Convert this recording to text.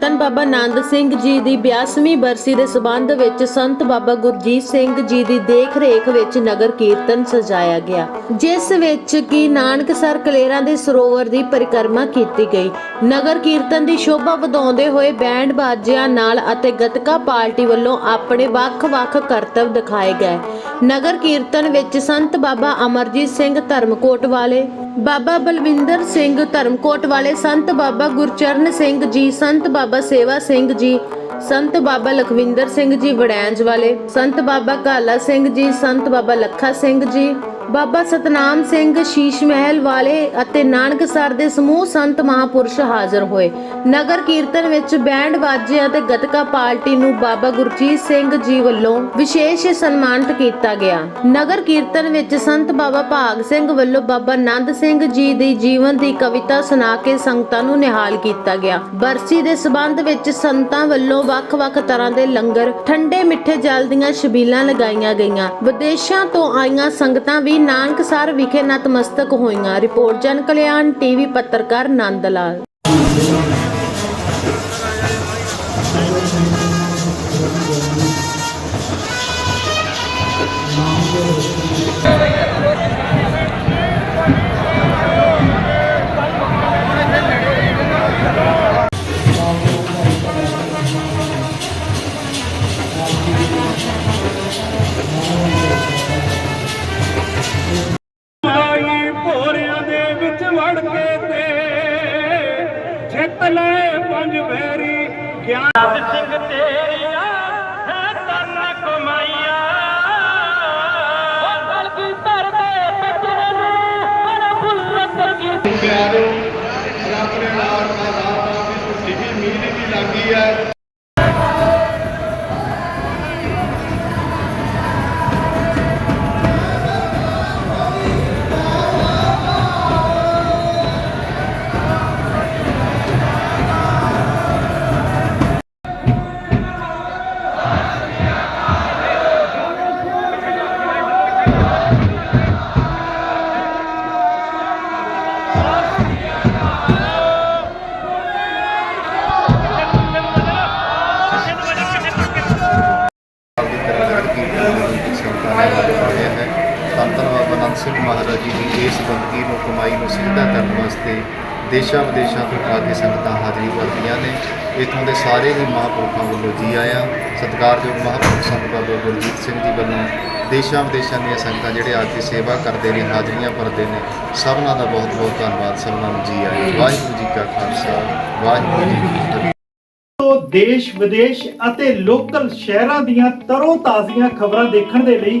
ਤਨ ਬਾਬਾ ਨੰਦ ਸਿੰਘ ਜੀ ਦੀ 82ਵੀਂ ਬਰਸੀ ਦੇ ਸਬੰਧ ਵਿੱਚ ਸੰਤ ਬਾਬਾ ਗੁਰਜੀਤ ਸਿੰਘ ਜੀ ਦੀ ਦੇਖ-ਰੇਖ ਵਿੱਚ ਨਗਰ ਕੀਰਤਨ ਸਜਾਇਆ ਗਿਆ, ਜਿਸ ਵਿੱਚ ਕੀ ਨਾਨਕਸਰ ਕਲੇਰਾਂ ਦੇ ਸਰੋਵਰ ਦੀ ਪਰਿਕਰਮਾ ਕੀਤੀ ਗਈ। ਨਗਰ ਕੀਰਤਨ ਦੀ ਸ਼ੋਭਾ ਵਧਾਉਂਦੇ ਹੋਏ ਬੈਂਡ ਬਾਜਿਆਂ ਨਾਲ ਅਤੇ ਗਤਕਾ ਪਾਰਟੀ ਵੱਲੋਂ ਆਪਣੇ ਵੱਖ-ਵੱਖ ਕਰਤਵ ਦਿਖਾਏ ਗਏ। ਨਗਰ ਕੀਰਤਨ ਵਿੱਚ ਸੰਤ ਬਾਬਾ ਅਮਰਜੀਤ ਸਿੰਘ ਧਰਮਕੋਟ ਵਾਲੇ ਬਾਬਾ ਬਲਵਿੰਦਰ ਸਿੰਘ ਧਰਮਕੋਟ ਵਾਲੇ ਸੰਤ ਬਾਬਾ ਗੁਰਚਰਨ ਸਿੰਘ ਜੀ, ਸੰਤ ਬਾਬਾ ਸੇਵਾ ਸਿੰਘ ਜੀ, ਸੰਤ ਬਾਬਾ ਲਖਵਿੰਦਰ ਸਿੰਘ ਜੀ ਵੜੈਂਜ ਵਾਲੇ, ਸੰਤ ਬਾਬਾ ਕਾਲਾ ਸਿੰਘ ਜੀ, ਸੰਤ ਬਾਬਾ ਲੱਖਾ ਸਿੰਘ ਜੀ ਬਾਬਾ ਸਤਨਾਮ ਸਿੰਘ ਸ਼ੀਸ਼ ਮਹਿਲ ਵਾਲੇ ਅਤੇ ਨਾਨਕਸਰ ਦੇ ਸਮੂਹ ਸੰਤ ਮਹਾਪੁਰਸ਼ ਹਾਜ਼ਰ ਹੋਏ। ਨਗਰ ਕੀਰਤਨ ਵਿੱਚ ਬੈਂਡ ਵਾਜੇ ਅਤੇ ਗਤਕਾ ਪਾਰਟੀ ਨੂੰ ਬਾਬਾ ਗੁਰਜੀਤ ਸਿੰਘ ਜੀ ਵੱਲੋਂ ਵਿਸ਼ੇਸ਼ ਸਨਮਾਨਿਤ ਕੀਤਾ ਗਿਆ। ਨਗਰ ਕੀਰਤਨ ਵਿੱਚ ਸੰਤ ਬਾਬਾ ਭਾਗ ਸਿੰਘ ਵੱਲੋਂ ਬਾਬਾ ਨੰਦ ਸਿੰਘ ਜੀ ਦੀ ਜੀਵਨ ਦੀ ਕਵਿਤਾ ਸੁਣਾ ਕੇ ਸੰਗਤਾਂ ਨੂੰ ਨਿਹਾਲ ਕੀਤਾ ਗਿਆ। ਬਰਸੀ ਦੇ ਸਬੰਧ ਵਿੱਚ ਸੰਤਾਂ ਵੱਲੋਂ ਵੱਖ-ਵੱਖ ਤਰ੍ਹਾਂ ਦੇ ਲੰਗਰ, ਠੰਡੇ ਮਿੱਠੇ ਜਲ ਦੀਆਂ ਛਬੀਲਾਂ ਲਗਾਈਆਂ ਗਈਆਂ। ਵਿਦੇਸ਼ਾਂ ਤੋਂ ਆਈਆਂ ਸੰਗਤਾਂ ਵੀ ਨਾਨਕਸਰ ਵਿਖੇ ਨਤਮਸਤਕ ਹੋਈਆਂ। ਰਿਪੋਰਟ ਜਨ ਕਲਿਆਣ ਟੀਵੀ ਪੱਤਰਕਾਰ ਨੰਦ ਲਾਲ। ਜਿੱਤ ਲੈ ਪੰਜ ਵੈਰੀ। ਗਿਆਨ ਸਿੰਘ ਤੇਰੀਆ ਹੈ ਤਨ ਕਮਾਈਆ। ਸੰਤਾਂ ਹੈ। ਧੰਨ ਬਾਬਾ ਆਨੰਦ ਸਿੰਘ ਮਹਾਰਾਜ ਜੀ ਦੀ ਇਸ ਬੰਦਗੀ ਨੂੰ ਕਮਾਈ ਨੂੰ ਸਿੱਧਾ ਕਰਨ ਵਾਸਤੇ ਦੇਸ਼ਾਂ ਵਿਦੇਸ਼ਾਂ ਤੋਂ ਆ ਕੇ ਸੰਗਤਾਂ ਹਾਜ਼ਰੀ ਭਰਦੀਆਂ ਨੇ। ਇੱਥੋਂ ਦੇ ਸਾਰੇ ਹੀ ਮਹਾਂਪੁਰਖਾਂ ਵੱਲੋਂ ਜੀ ਆਇਆਂ। ਸਤਿਕਾਰਯੋਗ ਮਹਾਂਪੁਰਖ ਸੰਤ ਬਾਬਾ ਗੁਰਜੀਤ ਸਿੰਘ ਜੀ ਵੱਲੋਂ ਦੇਸ਼ਾਂ ਵਿਦੇਸ਼ਾਂ ਦੀਆਂ ਸੰਗਤਾਂ ਜਿਹੜੇ ਆ ਕੇ ਸੇਵਾ ਕਰਦੇ ਨੇ, ਹਾਜ਼ਰੀਆਂ ਭਰਦੇ ਨੇ, ਸਭਨਾਂ ਦਾ ਬਹੁਤ ਬਹੁਤ ਧੰਨਵਾਦ। ਸਭਨਾਂ ਨੂੰ ਜੀ ਆਇਆਂ। ਵਾਹਿਗੁਰੂ ਜੀ ਕਾ ਖਾਲਸਾ, ਵਾਹਿਗੁਰੂ ਜੀ ਕੀ ਫਤਿਹ। ਦੇਸ਼, ਵਿਦੇਸ਼ ਅਤੇ ਲੋਕਲ ਸ਼ਹਿਰਾਂ ਦੀਆਂ ਤਰੋ ਤਾਜ਼ੀਆਂ ਖਬਰਾਂ ਦੇਖਣ ਦੇ ਲਈ